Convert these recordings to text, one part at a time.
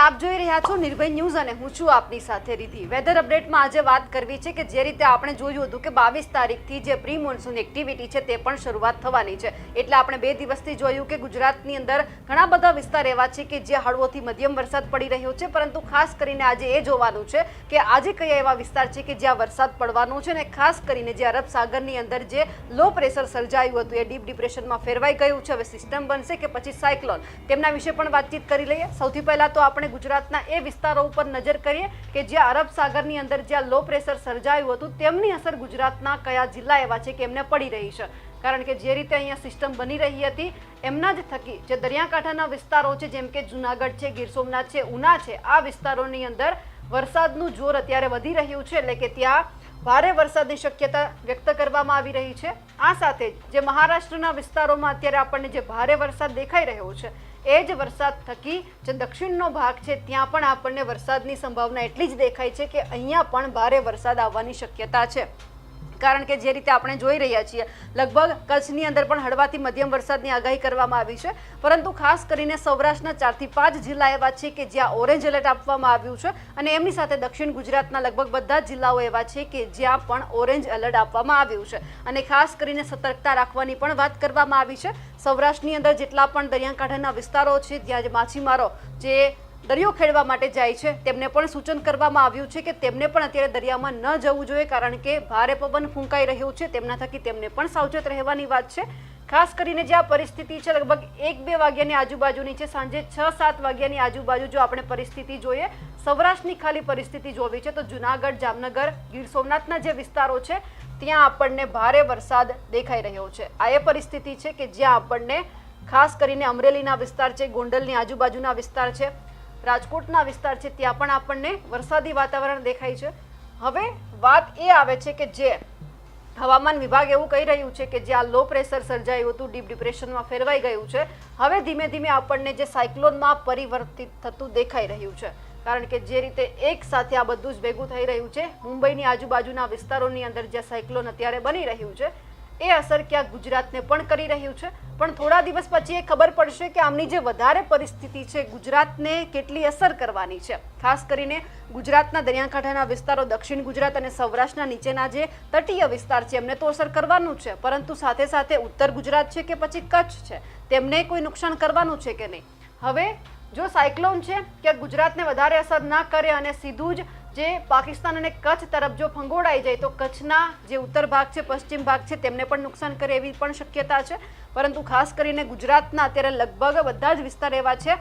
આપ જોઈ રહ્યા છો નિર્ભય ન્યૂઝ અને હું છું આપની સાથે રીધિ. વેધર અપડેટમાં આજે વાત કરવી છે કે જે રીતે આપણે જોયું હતું કે બાવીસ તારીખથી જે પ્રી મોન્સૂન એક્ટિવિટી છે તે પણ શરૂઆત થવાની છે. એટલે આપણે બે દિવસથી જોયું કે ગુજરાતની અંદર ઘણા બધા વિસ્તાર એવા છે કે જ્યાં હળવોથી મધ્યમ વરસાદ પડી રહ્યો છે, પરંતુ ખાસ કરીને આજે એ જોવાનું છે કે આજે કયા એવા વિસ્તાર છે કે જ્યાં વરસાદ પડવાનો છે અને ખાસ કરીને જે અરબ સાગરની અંદર જે લો પ્રેશર સર્જાયું હતું, એ ડીપ ડિપ્રેશનમાં ફેરવાઈ ગયું છે. હવે સિસ્ટમ બનશે કે પછી સાયક્લોન? તેમના વિશે પણ વાતચીત કરી લઈએ. સૌથી પહેલાં તો આપણે ગુજરાતના એ વિસ્તારો ઉપર નજર કરીએ કે જ્યાં અરબ સાગરની અંદર જ્યાં લો પ્રેશર સર્જાયું હતું, તેમની અસર ગુજરાતના કયા જિલ્લા એવા છે કે એમને પડી રહી છે? કારણ કે જે રીતે અહીંયા સિસ્ટમ બની રહી હતી, એમના જ થકી જે દરિયાકાંઠાના વિસ્તારો છે, જેમ કે જુનાગઢ છે, ગીર સોમનાથ છે, ઉના છે, આ વિસ્તારોની અંદર વરસાદનું જોર અત્યારે વધી રહ્યું છે. એટલે કે ત્યાં ભારે વરસાદની શક્યતા વ્યક્ત કરવામાં આવી રહી છે. આ સાથે જે મહારાષ્ટ્રના વિસ્તારોમાં અત્યારે આપણને જે ભારે વરસાદ દેખાઈ રહ્યો છે એ જ વરસાદ થકી જે દક્ષિણનો ભાગ છે, ત્યાં પણ આપણને વરસાદની સંભાવના એટલી જ દેખાય છે કે અહીંયા પણ ભારે વરસાદ આવવાની શક્યતા છે. કારણ કે જે રીતે આપણે જોઈ રહ્યા છીએ, લગભગ કચ્છની અંદર પણ હળવાથી મધ્યમ વરસાદની આગાહી કરવામાં આવી છે. પરંતુ ખાસ કરીને સૌરાષ્ટ્રના ચારથી પાંચ જિલ્લા એવા છે કે જ્યાં ઓરેન્જ એલર્ટ આપવામાં આવ્યું છે અને એમની સાથે દક્ષિણ ગુજરાતના લગભગ બધા જ જિલ્લાઓ એવા છે કે જ્યાં પણ ઓરેન્જ એલર્ટ આપવામાં આવ્યું છે. અને ખાસ કરીને સતર્કતા રાખવાની પણ વાત કરવામાં આવી છે. સૌરાષ્ટ્રની અંદર જેટલા પણ દરિયાકાંઠાના વિસ્તારો છે જ્યાં જે માછીમારો જે દરિયો ખેડવા માટે જાય છે, તેમને પણ સૂચન કરવામાં આવ્યું છે કે તેમને પણ અત્યારે દરિયામાં ન જવું જોઈએ કારણ કે ભારે પવન ફૂંકાઈ રહ્યું છે. તેમના થકી તેમને પણ સાવચેત રહેવાની વાત છે. ખાસ કરીને જે આ પરિસ્થિતિ છે, લગભગ એક બે વાગ્યાની આજુબાજુની છે, સાંજે છ, સાત વાગ્યાની આજુબાજુ જો આપણે પરિસ્થિતિ જોઈએ, સૌરાષ્ટ્રની ખાલી પરિસ્થિતિ જોવી છે, તો જુનાગઢ, જામનગર, ગીર સોમનાથના જે વિસ્તારો છે, ત્યાં આપણને ભારે વરસાદ દેખાઈ રહ્યો છે. આ એ પરિસ્થિતિ છે કે જ્યાં આપણને ખાસ કરીને અમરેલીના વિસ્તાર છે, ગોંડલની આજુબાજુના વિસ્તાર છે, રાજકોટના વિસ્તાર છે, ત્યાં પણ આપણને વરસાદી વાતાવરણ દેખાય છે. હવે વાત એ આવે છે કે જે હવામાન વિભાગ એવું કહી રહ્યું છે કે જે આ લો પ્રેશર સર્જાયું હતું, ડીપ ડિપ્રેશનમાં ફેરવાઈ ગયું છે. હવે ધીમે ધીમે આપણને જે સાયક્લોનમાં પરિવર્તિત થતું દેખાઈ રહ્યું છે. કારણ કે જે રીતે એક સાથે આ બધું જ ભેગું થઈ રહ્યું છે, મુંબઈની આજુબાજુના વિસ્તારોની અંદર જે સાયક્લોન અત્યારે બની રહ્યું છે એ અસર ક્યાં ગુજરાતને પણ કરી રહ્યું છે? પણ થોડા દિવસ પછી એ ખબર પડશે કે આમની જે વધારે પરિસ્થિતિ છે, ગુજરાતને કેટલી અસર કરવાની છે. ખાસ કરીને ગુજરાતના દરિયાકાંઠાના વિસ્તારો, દક્ષિણ ગુજરાત અને સૌરાષ્ટ્રના નીચેના જે તટીય વિસ્તાર છે, એમને તો અસર કરવાનું છે. પરંતુ સાથે સાથે ઉત્તર ગુજરાત છે કે પછી કચ્છ છે, તેમને કોઈ નુકસાન કરવાનું છે કે નહીં? હવે જો સાયક્લોન છે કે ગુજરાતને વધારે અસર ના કરે અને સીધું જ જે પાકિસ્તાન અને કચ્છ તરફ જો ફંગોળાઈ જાય તો કચ્છના જે ઉત્તર ભાગ છે, પશ્ચિમ ભાગ છે, તેમને પણ નુકસાન કરે એવી પણ શક્યતા છે. પરંતુ ખાસ કરીને ગુજરાતના અત્યારે લગભગ બધા જ વિસ્તાર એવા છે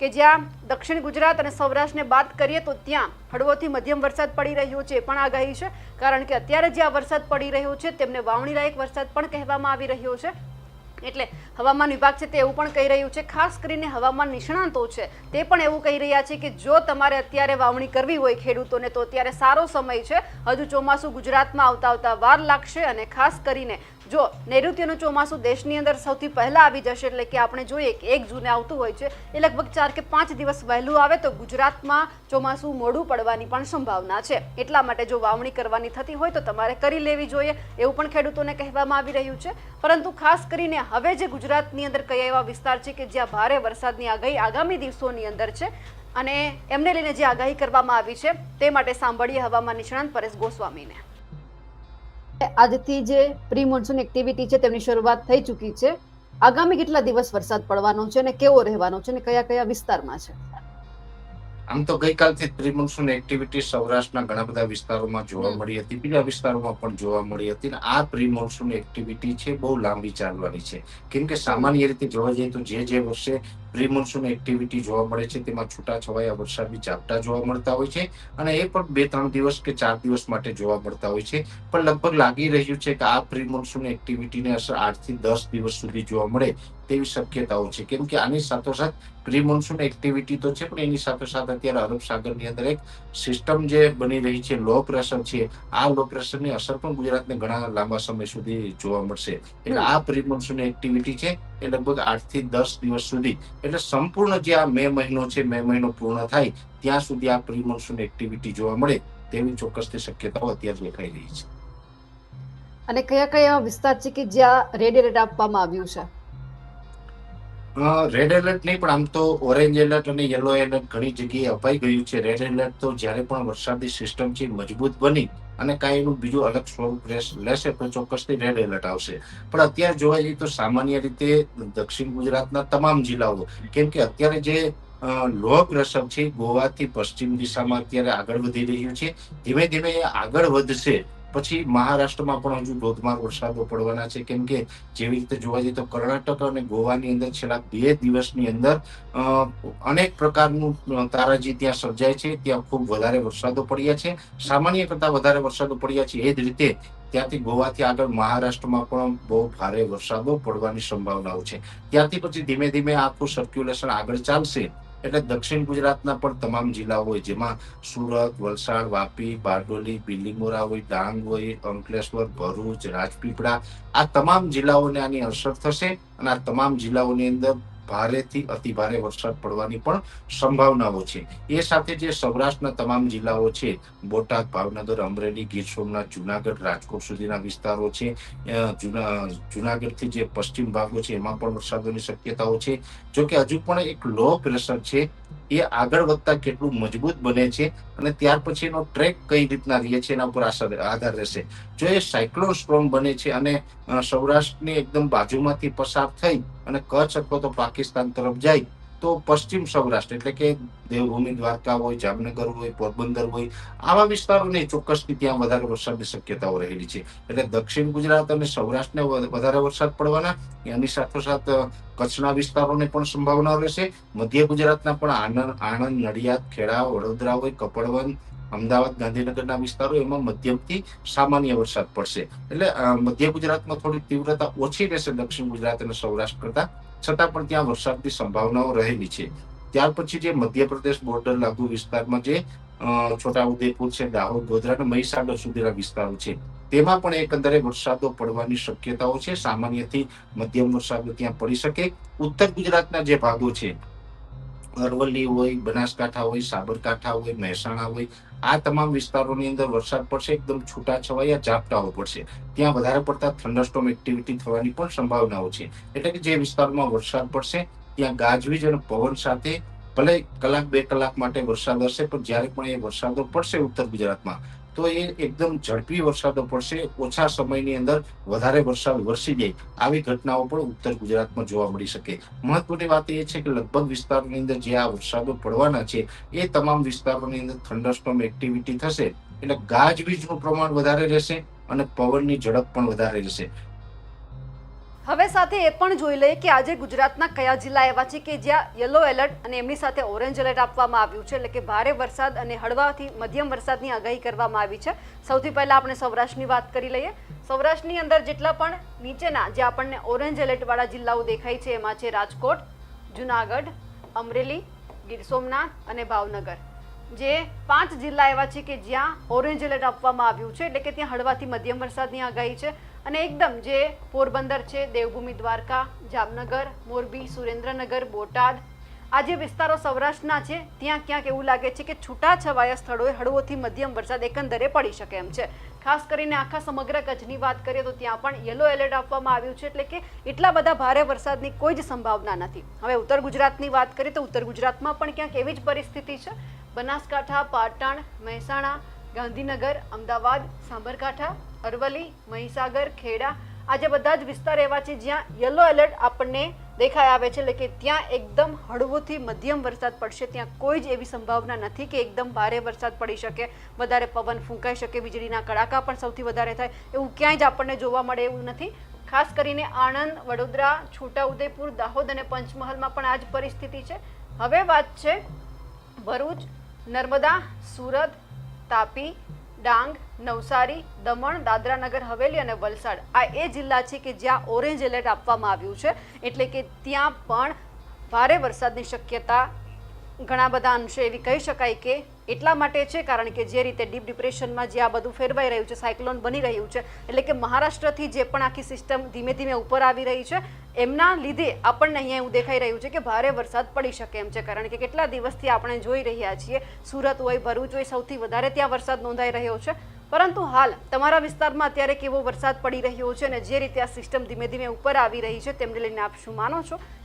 કે જ્યાં દક્ષિણ ગુજરાત અને સૌરાષ્ટ્રને બાદ કરીએ તો ત્યાં હળવોથી મધ્યમ વરસાદ પડી રહ્યો છે એ પણ આગાહી છે. કારણ કે અત્યારે જ્યાં વરસાદ પડી રહ્યો છે, તેમને વાવણીલાયક વરસાદ પણ કહેવામાં આવી રહ્યો છે. એટલે હવામાન વિભાગ છે તે એવું પણ કહી રહ્યું છે, ખાસ કરીને હવામાન નિષ્ણાંતો છે, તે પણ એવું કહી રહ્યા છે કે જો તમારે અત્યારે વાવણી કરવી હોય ખેડૂતોને, તો અત્યારે સારો સમય છે. હજુ ચોમાસું ગુજરાતમાં આવતા આવતા વાર લાગશે અને ખાસ કરીને જો નૈઋત્યનું ચોમાસું દેશની અંદર સૌથી પહેલાં આવી જશે એટલે કે આપણે જોઈએ કે એક જૂને આવતું હોય છે, એ લગભગ ચાર કે પાંચ દિવસ વહેલું આવે તો ગુજરાતમાં ચોમાસું મોડું પડવાની પણ સંભાવના છે. એટલા માટે જો વાવણી કરવાની થતી હોય તો તમારે કરી લેવી જોઈએ, એવું પણ ખેડૂતોને કહેવામાં આવી રહ્યું છે. પરંતુ ખાસ કરીને હવે જે ગુજરાતની અંદર કયા એવા વિસ્તાર છે કે જ્યાં ભારે વરસાદની આગાહી આગામી દિવસોની અંદર છે અને એમને લઈને જે આગાહી કરવામાં આવી છે, તે માટે સાંભળીએ હવામાન નિષ્ણાંત પરેશ ગોસ્વામીને. આજથી જે પ્રી મોન્સૂન એક્ટિવિટી છે તેમની શરૂઆત થઈ ચૂકી છે. આગામી કેટલા દિવસ વરસાદ પડવાનો છે અને કેવો રહેવાનો છે અને કયા કયા વિસ્તારમાં છે? આમ તો ગઈકાલથી પ્રિમોન્સૂન એક્ટિવિટી સૌરાષ્ટ્રના ઘણા બધા વિસ્તારોમાં જોવા મળી હતી. બીજા વિસ્તારોમાં પણ જોવા મળી હતી અને આ પ્રિમોન્સૂન એક્ટિવિટી છે બહુ લાંબી ચાલવાની છે. કેમ કે સામાન્ય રીતે જોવા જઈએ તો જે જે વર્ષે પ્રિમોન્સૂન એક્ટિવિટી જોવા મળે છે તેમાં છૂટા છવાયા વરસાદી ઝાપટા જોવા મળતા હોય છે અને એ પણ બે ત્રણ દિવસ કે ચાર દિવસ માટે જોવા મળતા હોય છે. પણ લગભગ લાગી રહ્યું છે કે આ પ્રિમોન્સૂન એક્ટિવિટીની અસર આઠથી દસ દિવસ સુધી જોવા મળે. તેવી શક્યતાઓ છે. કેમ કે આની સાથોસાથ પ્રી મોન્સૂન એક્ટિવિટી તો છે, પણ એની સાથોસાથ અત્યારે અરબ સાગરની અંદર એક સિસ્ટમ જે બની રહી છે લો પ્રેશર છે. આ લો પ્રેશરની અસર પણ ગુજરાતને ઘણા લાંબા સમય સુધી જોવા મળશે. એટલે આ પ્રી મોન્સૂન એક્ટિવિટી છે એ લગભગ આઠથી દસ દિવસ સુધી. એટલે સંપૂર્ણ જે આ મે મહિનો છે, મે મહિનો પૂર્ણ થાય, ત્યાં સુધી આ પ્રી મોન્સૂન એક્ટિવિટી જોવા મળે તેવી ચોક્કસથી શક્યતાઓ અત્યારે દેખાઈ રહી છે. અને કયા કયા વિસ્તાર છે કે જ્યાં રેડ એલર્ટ આપવામાં આવ્યું છે? રેડ એલર્ટ નહીં પણ આમ તો ઓરેન્જ એલર્ટ અને યલો એલર્ટ ઘણી જગ્યાએ અપાઈ ગયું છે. રેડ એલર્ટ તો જ્યારે પણ વરસાદી સિસ્ટમ છે મજબૂત બની અને કાંઈ એનું બીજું અલગ સ્વરૂપ લેશે તો ચોક્કસથી રેડ એલર્ટ આવશે. પણ અત્યારે જોવા જઈએ તો સામાન્ય રીતે દક્ષિણ ગુજરાતના તમામ જિલ્લાઓ કેમ કે અત્યારે જે અ, લો પ્રેશર છે ગોવાથી પશ્ચિમ દિશામાં અત્યારે આગળ વધી રહ્યું છે. ધીમે ધીમે આગળ વધશે. પછી મહારાષ્ટ્રમાં પણ હજુ ધોધમાર વરસાદો પડવાના છે. કેમ કે જેવી રીતે જોવા જઈએ તો કર્ણાટક અને ગોવાની અંદર છેલ્લા બે દિવસની અંદર અનેક પ્રકારનું તારાજી ત્યાં સર્જાય છે, ત્યાં ખૂબ વધારે વરસાદો પડ્યા છે. સામાન્ય કરતા વધારે વરસાદો પડ્યા છે. એ જ રીતે ત્યાંથી ગોવાથી આગળ મહારાષ્ટ્રમાં પણ બહુ ભારે વરસાદો પડવાની સંભાવનાઓ છે. ત્યાંથી પછી ધીમે ધીમે આખું સર્ક્યુલેશન આગળ ચાલશે. એટલે દક્ષિણ ગુજરાતના પણ તમામ જિલ્લાઓ હોય, જેમાં સુરત, વલસાડ, વાપી, બારડોલી બિલીમોરા હોય, ડાંગ હોય, અંકલેશ્વર, ભરૂચ, રાજપીપળા, આ તમામ જિલ્લાઓને આની અસર થશે અને આ તમામ જિલ્લાઓની અંદર ભારેથી અતિ ભારે વરસાદ પડવાની પણ સંભાવનાઓ છે. એ સાથે જે સૌરાષ્ટ્રના તમામ જિલ્લાઓ છે, બોટાદ, ભાવનગર, અમરેલી, ગીર સોમનાથ, જુનાગઢ, રાજકોટ સુધીના વિસ્તારો છે જુનાગઢથી જે પશ્ચિમ ભાગો છે, એમાં પણ વરસાદોની શક્યતાઓ છે. જો હજુ પણ એક લો પ્રેશર છે, એ આગળ વધતા કેટલું મજબૂત બને છે અને ત્યાર પછીનો ટ્રેક કઈ રીતના રહે છે એના ઉપર આધાર રહેશે. જો એ સાયક્લોન સ્ટ્રોંગ બને છે અને સૌરાષ્ટ્રની એકદમ બાજુમાંથી પસાર થઈ અને કચ્છ અથવા તો પાકિસ્તાન તરફ જાય, તો પશ્ચિમ સૌરાષ્ટ્ર એટલે કે દેવભૂમિ, દ્વારકા હોય, જામનગર હોય, પોરબંદર હોય, આવા વિસ્તારોને ચોક્કસથી ત્યાં વધારે વરસાદની શક્યતાઓ રહેલી છે. એટલે દક્ષિણ ગુજરાત અને સૌરાષ્ટ્રને વધારે વરસાદ પડવાના, એની સાથોસાથ કચ્છના વિસ્તારોને પણ સંભાવના રહેશે. મધ્ય ગુજરાતના પણ આણંદ આણંદ, નડિયાદ, ખેડા, વડોદરા હોય કપડવન અમદાવાદ, ગાંધીનગરના વિસ્તારો એમાં મધ્યમથી સામાન્ય વરસાદ પડશે. એટલે મધ્ય ગુજરાતમાં થોડી તીવ્રતા ઓછી રહેશે દક્ષિણ ગુજરાત અને સૌરાષ્ટ્ર કરતા. છતાં પણ ત્યાં વરસાદની સંભાવનાઓ રહેલી છે. ત્યાર પછી જે મધ્યપ્રદેશ બોર્ડર લાગુ વિસ્તારમાં જે છોટાઉદેપુર છે, દાહોદ, ગોધરા અને મહીસાગર સુધીના વિસ્તારો છે. તેમાં પણ એકંદરે વરસાદો પડવાની શક્યતાઓ છે. સામાન્યથી મધ્યમ વરસાદો ત્યાં પડી શકે. ઉત્તર ગુજરાતના જે ભાગો છે અરવલ્લી હોય, બનાસકાંઠા હોય, સાબરકાંઠા હોય, મહેસાણા હોય, આ તમામ વિસ્તારોની અંદર વરસાદ પડશે, એકદમ છૂટા છવાયા ઝાપટાઓ પડશે. ત્યાં વધારે પડતા થંડરસ્ટોમ એક્ટિવિટી થવાની પણ સંભાવનાઓ છે. એટલે કે જે વિસ્તારમાં વરસાદ પડશે, ત્યાં ગાજવીજ અને પવન સાથે ભલે કલાક બે કલાક માટે વરસાદ હશે, પણ જ્યારે પણ એ વરસાદો પડશે ઉત્તર ગુજરાતમાં તો એ એકદમ ઝડપી વરસાદો પડશે. ઓછા સમયની અંદર વધારે વરસાદ વરસી જાય. આવી ઘટનાઓ પણ ઉત્તર ગુજરાતમાં જોવા મળી શકે. મહત્વની વાત એ છે કે લગભગ વિસ્તારોની અંદર જે આ વરસાદો પડવાના છે, એ તમામ વિસ્તારોની અંદર થંડરસ્ટોમ એક્ટિવિટી થશે. એટલે ગાજવીજનું પ્રમાણ વધારે રહેશે અને પવનની ઝડપ પણ વધારે રહેશે. હવે સાથે એ પણ જોઈ લઈએ કે આજે ગુજરાતના કયા જિલ્લા એવા છે કે જ્યાં યલો એલર્ટ અને એમની સાથે ઓરેન્જ એલર્ટ આપવામાં આવ્યું છે એટલે કે ભારે વરસાદ અને હળવાથી મધ્યમ વરસાદની આગાહી કરવામાં આવી છે. સૌથી પહેલા આપણે સૌરાષ્ટ્રની વાત કરી લઈએ. સૌરાષ્ટ્રની અંદર જેટલા પણ નીચેના જે આપણને ઓરેન્જ એલર્ટવાળા જિલ્લાઓ દેખાય છે, એમાં છે રાજકોટ, જુનાગઢ, અમરેલી, ગીર સોમનાથ અને ભાવનગર. જે પાંચ જિલ્લા એવા છે કે જ્યાં ઓરેન્જ એલર્ટ આપવામાં આવ્યું છે એટલે કે ત્યાં હળવાથી મધ્યમ વરસાદની આગાહી છે. અને એકદમ જે પોરબંદર છે, દેવભૂમિ દ્વારકા, જામનગર, મોરબી, સુરેન્દ્રનગર, બોટાદ, આ જે વિસ્તારો સૌરાષ્ટ્રના છે, ત્યાં ક્યાંક એવું લાગે છે કે છૂટાછવાયા સ્થળોએ હળવોથી મધ્યમ વરસાદ એકંદરે પડી શકે એમ છે. ખાસ કરીને આખા સમગ્ર કચ્છની વાત કરીએ તો ત્યાં પણ યલો એલર્ટ આપવામાં આવ્યું છે, એટલે કે એટલા બધા ભારે વરસાદની કોઈ જ સંભાવના નથી. હવે ઉત્તર ગુજરાતની વાત કરીએ તો ઉત્તર ગુજરાતમાં પણ ક્યાંક એવી જ પરિસ્થિતિ છે. બનાસકાંઠા, પાટણ, મહેસાણા, ગાંધીનગર, અમદાવાદ, સાબરકાંઠા અરવલ્લી, મહીસાગર, ખેડા આ જે બધા જ વિસ્તાર એવા છે જ્યાં યલો એલર્ટ આપણને દેખાઈ આવે છે. એટલે કે ત્યાં એકદમ હળવોથી મધ્યમ વરસાદ પડશે. ત્યાં કોઈ જ એવી સંભાવના નથી કે એકદમ ભારે વરસાદ પડી શકે. વધારે પવન ફૂંકાઈ શકે, વીજળીના કડાકા પણ સૌથી વધારે થાય. એવું ક્યાંય જ આપણને જોવા મળે એવું નથી. ખાસ કરીને આણંદ, વડોદરા, છોટાઉદેપુર, દાહોદ અને પંચમહાલમાં પણ આ જ પરિસ્થિતિ છે. હવે વાત છે ભરૂચ, નર્મદા, સુરત, તાપી ડાંગ, નવસારી, દમણ, દાદરાનગર, હવેલી અને વલસાડ. આ એ જિલ્લા છે કે જ્યાં ઓરેન્જ એલર્ટ આપવામાં આવ્યું છે. એટલે કે ત્યાં પણ ભારે વરસાદની શક્યતા ઘણા બધા અંશે એવી કહી શકાય કે એટલા માટે છે, કારણ કે જે રીતે ડીપ ડિપ્રેશનમાં જે આ બધું ફેરવાઈ રહ્યું છે, સાયક્લોન બની રહ્યું છે, એટલે કે મહારાષ્ટ્રથી જે પણ આખી સિસ્ટમ ધીમે ધીમે ઉપર આવી રહી છે, એમના લીધે આપણને અહીંયા એવું દેખાઈ રહ્યું છે કે ભારે વરસાદ પડી શકે એમ છે, કારણ કે કેટલા દિવસથી આપણે જોઈ રહ્યા છીએ, સુરત હોય, ભરૂચ હોય, સૌથી વધારે ત્યાં વરસાદ નોંધાઈ રહ્યો છે. પરંતુ હાલ તમારા વિસ્તારમાં અત્યારે કેવો વરસાદ પડી રહ્યો છે અને જે રીતે આ સિસ્ટમ ધીમે ધીમે ઉપર આવી રહી છે, તેમને લઈને આપ શું માનો છો?